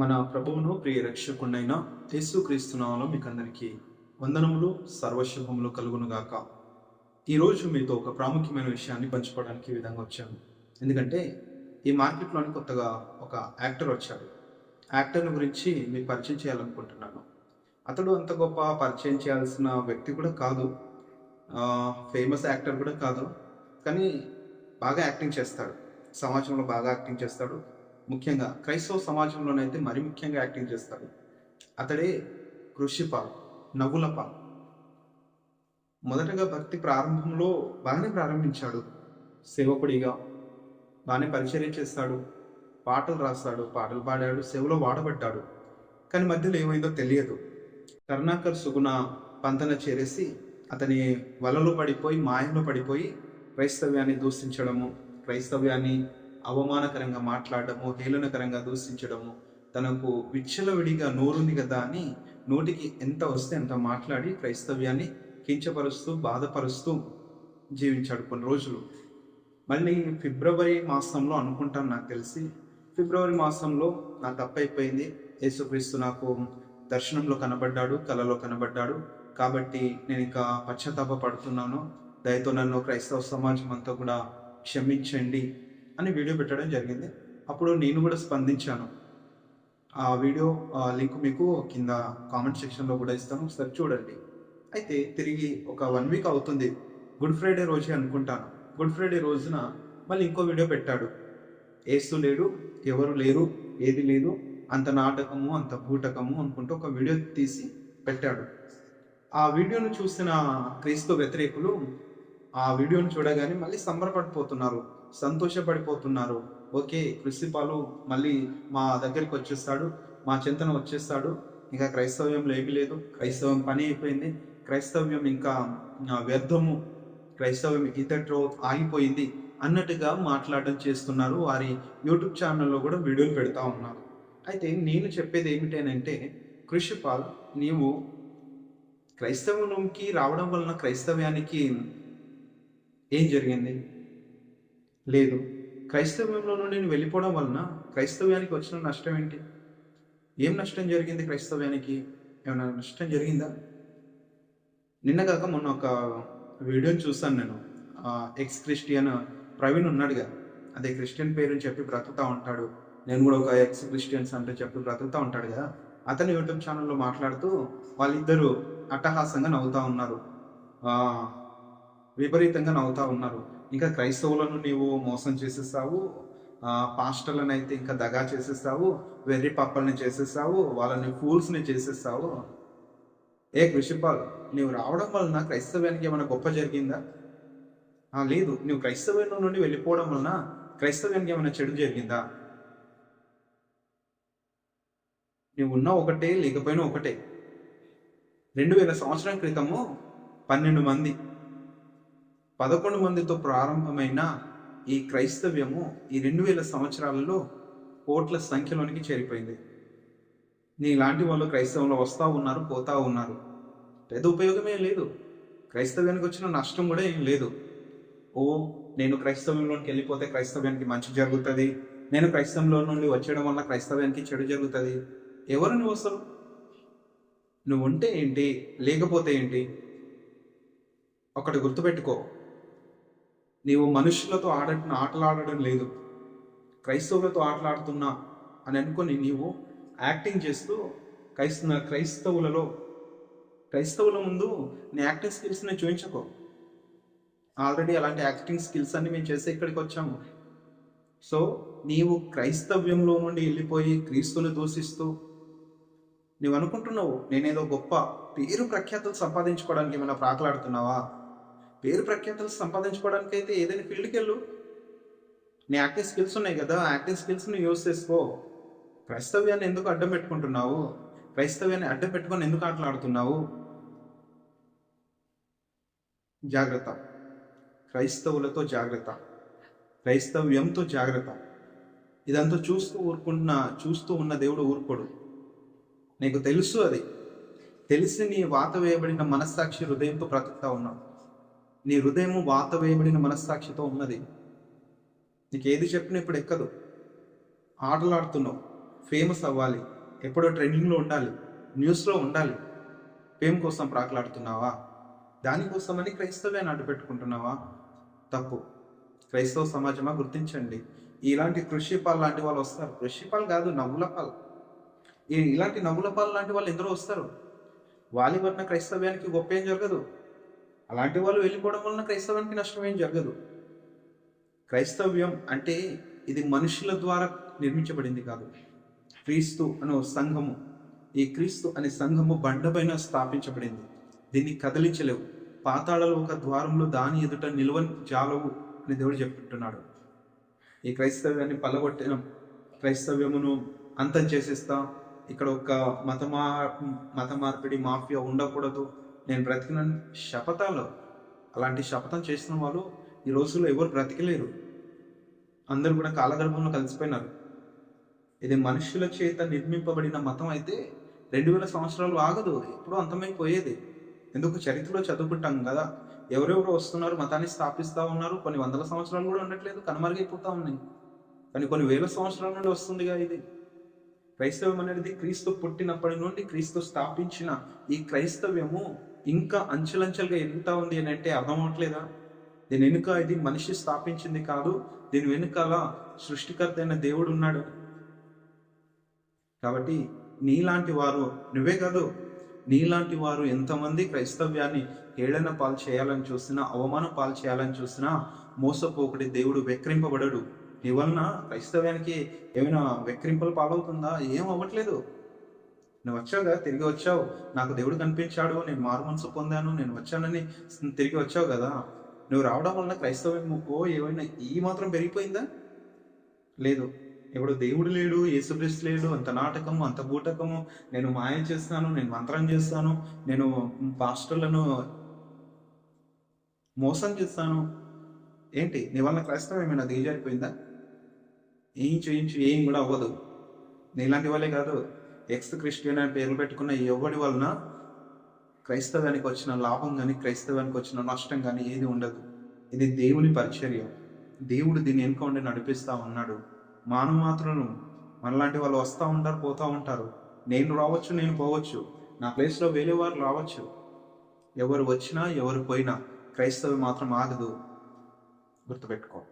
మన ప్రభువును ప్రియ రక్షకుడైన యేసుక్రీస్తునామలో మీకు అందరికీ వందనములు సర్వశుభములు కలుగునుగాక. ఈరోజు మీతో ఒక ప్రాముఖ్యమైన విషయాన్ని పంచుకోవడానికి ఈ విధంగా వచ్చాను. ఎందుకంటే ఈ మార్కెట్లోని కొత్తగా ఒక యాక్టర్ వచ్చాడు. యాక్టర్ని గురించి మీకు పరిచయం చేయాలనుకుంటున్నాను. అతడు అంత గొప్ప పరిచయం చేయాల్సిన వ్యక్తి కూడా కాదు. ఫేమస్ యాక్టర్ కూడా కాదు. కానీ బాగా యాక్టింగ్ చేస్తాడు. సమాజంలో బాగా యాక్టింగ్ చేస్తాడు. ముఖ్యంగా క్రైస్తవ సమాజంలోనైతే మరి ముఖ్యంగా యాక్టింగ్ చేస్తాడు అతడే కృషిపాల్ నవ్వులపాల్ మొదటగా భక్తి ప్రారంభంలో బాగానే ప్రారంభించాడు. సేవకుడిగా బాగానే పరిచర్య చేస్తాడు. పాటలు రాస్తాడు పాటలు పాడాడు సేవలో వాడబడ్డాడు. కానీ మధ్యలో ఏమైందో తెలియదు. కరుణాకర్ సుగుణ పంతన చేరేసి అతని వలలో పడిపోయి మాయంలో పడిపోయి క్రైస్తవ్యాన్ని దూషించడము క్రైస్తవ్యాన్ని అవమానకరంగా మాట్లాడడము హేళనకరంగా దూషించడము తనకు విచ్చలవిడిగా నోరుంది కదా అని నోటికి ఎంత వస్తే అంత మాట్లాడి క్రైస్తవ్యాన్ని కించపరుస్తూ బాధపరుస్తూ జీవించాడు కొన్ని రోజులు. మళ్ళీ ఫిబ్రవరి మాసంలో అనుకుంటాను నాకు తెలిసి ఫిబ్రవరి మాసంలో నా తప్పైపోయింది. యేసుక్రీస్తు నాకు దర్శనంలో కనబడ్డాడు కలలో కనబడ్డాడు. కాబట్టి నేను ఇంకా పశ్చాత్తాప పడుతున్నాను దయతో నన్ను క్రైస్తవ సమాజం అంతా కూడా క్షమించండి. అని వీడియో పెట్టడం జరిగింది. అప్పుడు నేను కూడా స్పందించాను. ఆ వీడియో లింక్ మీకు కింద కామెంట్ సెక్షన్లో కూడా ఇస్తాను. ఒకసారి చూడండి. అయితే తిరిగి ఒక వన్ వీక్ అవుతుంది. గుడ్ ఫ్రైడే రోజే అనుకుంటాను. గుడ్ ఫ్రైడే రోజున మళ్ళీ ఇంకో వీడియో పెట్టాడు. ఏసు లేడు ఎవరు లేరు ఏది లేదు అంత నాటకము అంత బూటకము అనుకుంటూ ఒక వీడియో తీసి పెట్టాడు. ఆ వీడియోను చూసిన క్రీస్తు వ్యతిరేకులు ఆ వీడియోను చూడగానే మళ్ళీ సంబరపడిపోతున్నారు సంతోషపడిపోతున్నారు. ఓకే క్రిస్టిపాలు మళ్ళీ మా దగ్గరికి వచ్చేస్తాడు మా చింతన వచ్చేస్తాడు. ఇంకా క్రైస్తవ్యం లేమి లేదు క్రైస్తవం పని అయిపోయింది. క్రైస్తవ్యం ఇంకా వ్యర్థము. క్రైస్తవ్యం ఇతట్లో ఆగిపోయింది అన్నట్టుగా మాట్లాడడం చేస్తున్నారు వారి యూట్యూబ్ ఛానల్లో కూడా వీడియోలు పెడతా ఉన్నారు. అయితే నేను చెప్పేది ఏమిటనంటే కృషిపాల్ నీవు క్రైస్తవంకి రావడం వలన క్రైస్తవ్యానికి ఏం జరిగింది? లేదు. క్రైస్తవ్యంలో నుండి నేను వెళ్ళిపోవడం వలన క్రైస్తవ్యానికి వచ్చిన నష్టం ఏంటి? ఏం నష్టం జరిగింది క్రైస్తవ్యానికి? ఏమైనా నష్టం జరిగిందా? నిన్న కాక మొన్న ఒక వీడియోని చూసాను నేను. ఎక్స్ క్రిస్టియన్ ప్రవీణ్ ఉన్నాడుగా అదే క్రిస్టియన్ పేరుని చెప్పి బ్రతుకుతా ఉంటాడు. నేను కూడా ఒక ఎక్స్ క్రిస్టియన్స్ అంటే చెప్పి బ్రతుకుతా ఉంటాడు కదా. అతను యూట్యూబ్ ఛానల్లో మాట్లాడుతూ వాళ్ళిద్దరూ అట్టహాసంగా నవ్వుతూ ఉన్నారు. విపరీతంగా నవ్వుతూ ఉన్నారు. ఇంకా క్రైస్తవులను నీవు మోసం చేసేస్తావు పాస్టర్లను అయితే ఇంకా దగా చేసేస్తావు వెర్రి పప్పల్ని చేసేస్తావు వాళ్ళని ఫూల్స్ని చేసేస్తావు ఏ కృషిపాల్ నువ్వు రావడం వలన క్రైస్తవ్యానికి ఏమైనా గొప్ప జరిగిందా? లేదు. నువ్వు క్రైస్తవ్యం నుండి వెళ్ళిపోవడం వలన క్రైస్తవ్యానికి ఏమైనా చెడు జరిగిందా? నువ్వు ఉన్న ఒకటే లేకపోయినా ఒకటే. రెండు వేల సంవత్సరం క్రితము పన్నెండు మంది పదకొండు మందితో ప్రారంభమైన ఈ క్రైస్తవ్యము ఈ రెండు వేల సంవత్సరాలలో కోట్ల సంఖ్యలోనికి చేరిపోయింది. నీలాంటి వాళ్ళు క్రైస్తవంలో వస్తూ ఉన్నారు పోతా ఉన్నారు. పెద్ద ఉపయోగమే లేదు. క్రైస్తవ్యానికి వచ్చిన నష్టం కూడా ఏం లేదు. ఓ నేను క్రైస్తవంలోకి వెళ్ళిపోతే క్రైస్తవ్యానికి మంచి జరుగుతుంది. నేను క్రైస్తవంలో నుండి వచ్చేయడం వల్ల క్రైస్తవ్యానికి చెడు జరుగుతుంది. ఎవరు నువ్వు అసలు? నువ్వు ఉంటే ఏంటి? లేకపోతే ఏంటి? ఒకటి గుర్తుపెట్టుకో. నీవు మనుషులతో ఆడటం ఆటలు ఆడడం లేదు. క్రైస్తవులతో ఆటలాడుతున్నా అని అనుకొని నీవు యాక్టింగ్ చేస్తూ క్రైస్తవ క్రైస్తవులలో క్రైస్తవుల ముందు నీ యాక్టింగ్ స్కిల్స్ని చూపించుకో ఆల్రెడీ అలాంటి యాక్టింగ్ స్కిల్స్ అన్ని మేము చేస్తే ఇక్కడికి వచ్చాము సో నీవు క్రైస్తవ్యంలో నుండి వెళ్ళిపోయి క్రీస్తుని దూషిస్తూ నువ్వు అనుకుంటున్నావు నేనేదో గొప్ప పేరు ప్రఖ్యాతులు సంపాదించుకోవడానికి ఏమైనా ప్రాకలాడుతున్నావా? పేరు ప్రఖ్యాతలు సంపాదించుకోవడానికి అయితే ఏదైనా ఫీల్డ్కి వెళ్ళు. నీ యాక్టివ్ స్కిల్స్ ఉన్నాయి కదా యాక్టివ్ స్కిల్స్ని యూస్ చేసుకో. క్రైస్తవ్యాన్ని ఎందుకు అడ్డం పెట్టుకుంటున్నావు? క్రైస్తవ్యాన్ని అడ్డం పెట్టుకొని ఎందుకు ఆటలాడుతున్నావు? జాగ్రత్త. క్రైస్తవులతో జాగ్రత్త. క్రైస్తవ్యంతో జాగ్రత్త. ఇదంతా చూస్తూ ఊరుకుంటున్న చూస్తూ ఉన్న దేవుడు ఊరుకోడు. నీకు తెలుసు అది. తెలిసి నీ వాత వేయబడిన మనస్సాక్షి హృదయంతో బ్రతుకుతా ఉన్నావు నీ హృదయము వాత వేయబడిన మనస్సాక్షితో ఉన్నది. నీకు ఏది చెప్పినా ఇప్పుడు ఎక్కదు. ఆటలాడుతున్నావు. ఫేమస్ అవ్వాలి. ఎప్పుడో ట్రెండింగ్లో ఉండాలి. న్యూస్లో ఉండాలి. ఫేమ్ కోసం ప్రాకులాడుతున్నావా? దానికోసమని క్రైస్తవ్యాన్ని అడ్డుపెట్టుకుంటున్నావా తప్పు. క్రైస్తవ సమాజమా? గుర్తించండి. ఇలాంటి కృషిపాల్ లాంటి వాళ్ళు వస్తారు. కృషిపాల్ కాదు నవ్వులపాల్ ఈ ఇలాంటి నవ్వులపాల్ లాంటి వాళ్ళు ఎందరో వస్తారు. వాళ్ళ వలన క్రైస్తవ్యానికి గొప్ప ఏం జరగదు. అలాంటి వాళ్ళు వెళ్ళిపోవడం వలన క్రైస్తవానికి నష్టం ఏం జరగదు. క్రైస్తవ్యం అంటే ఇది మనుషుల ద్వారా నిర్మించబడింది కాదు. క్రీస్తు అనే సంఘము ఈ క్రీస్తు అనే సంఘము బండపైన స్థాపించబడింది. దీన్ని కదిలించలేవు. పాతాళలో ఒక ద్వారంలో దాని ఎదుట నిలువని జాలవు అని దేవుడు చెప్తుంటున్నాడు ఈ క్రైస్తవ్యాన్ని పల్లగొట్టిన క్రైస్తవ్యమును అంతం చేసేస్తా. ఇక్కడ ఒక మత మా మత మార్పిడి మాఫియా ఉండకూడదు. నేను బ్రతికిన శపథాలు అలాంటి శపథం చేసిన వాళ్ళు ఈ రోజుల్లో ఎవరు బ్రతికలేరు. అందరూ కూడా కాలగర్భంలో కలిసిపోయినారు. ఇది మనుషుల చేత నిర్మింపబడిన మతం అయితే రెండు వేల సంవత్సరాలు ఆగదు. ఎప్పుడూ అంతమైపోయేది ఎందుకు? చరిత్రలో చదువుకుంటాం కదా. ఎవరెవరు వస్తున్నారు మతాన్ని స్థాపిస్తూ ఉన్నారు. కొన్ని వందల సంవత్సరాలు కూడా ఉండట్లేదు కనుమరుగైపోతా ఉన్నాయి. కానీ కొన్ని వేల సంవత్సరాల నుండి వస్తుందిగా ఇది. క్రైస్తవం అనేది క్రీస్తు పుట్టినప్పటి నుండి క్రీస్తు స్థాపించిన ఈ క్రైస్తవ్యము ఇంకా అంచెలంచెలుగా ఎదుగుతా ఉంది అని అంటే అర్థం అవట్లేదా? దీని వెనుక ఇది మనిషి స్థాపించింది కాదు దీని వెనుకాల సృష్టికర్త అయిన దేవుడు ఉన్నాడు. కాబట్టి నీలాంటి వారు నువ్వే కాదు నీలాంటి వారు ఎంతమంది క్రైస్తవ్యాన్ని ఏళన పాలు చేయాలని చూసినా అవమాన పాలు చేయాలని చూసినా మోసపోకటి దేవుడు వెక్రింపబడడు నీ వలన క్రైస్తవ్యానికి ఏమైనా విక్రింపలు పాలవుతుందా? ఏం అవ్వట్లేదు. నువ్వు వచ్చావుగా తిరిగి వచ్చావు. నాకు దేవుడు కనిపించాడు. నేను మారు మనసు పొందాను. నేను వచ్చానని తిరిగి వచ్చావు కదా. నువ్వు రావడం వలన క్రైస్తవం ఓ ఏమైనా ఈ మాత్రం పెరిగిపోయిందా? లేదు. ఇప్పుడు దేవుడు లేడు యేసుక్రీస్తు లేడు. అంత నాటకము అంత బూటకము. నేను మాయ చేస్తాను. నేను మంత్రం చేస్తాను. నేను పాస్టర్లను మోసం చేస్తాను. ఏంటి? నీ వల్ల క్రైస్తవం ఏమైనా దిగజారిపోయిందా? ఏం చేయించు ఏం కూడా అవ్వదు. నీలాంటి వాళ్ళే కాదు. ఎక్స్ క్రిస్టియన్ అని పేర్లు పెట్టుకున్న ఎవడి వలన క్రైస్తవానికి వచ్చిన లాభం కానీ క్రైస్తవానికి వచ్చిన నష్టం కానీ ఏది ఉండదు. ఇది దేవుని పరిచర్య. దేవుడు దీన్ని వెనుక నడిపిస్తూ ఉన్నాడు. మానవ మాత్రం మనలాంటి వాళ్ళు వస్తూ ఉంటారు పోతూ ఉంటారు. నేను రావచ్చు నేను పోవచ్చు. నా ప్లేస్లో వేరే వారు రావచ్చు. ఎవరు వచ్చినా ఎవరు పోయినా క్రైస్తవం మాత్రం ఆగదు. గుర్తుపెట్టుకో.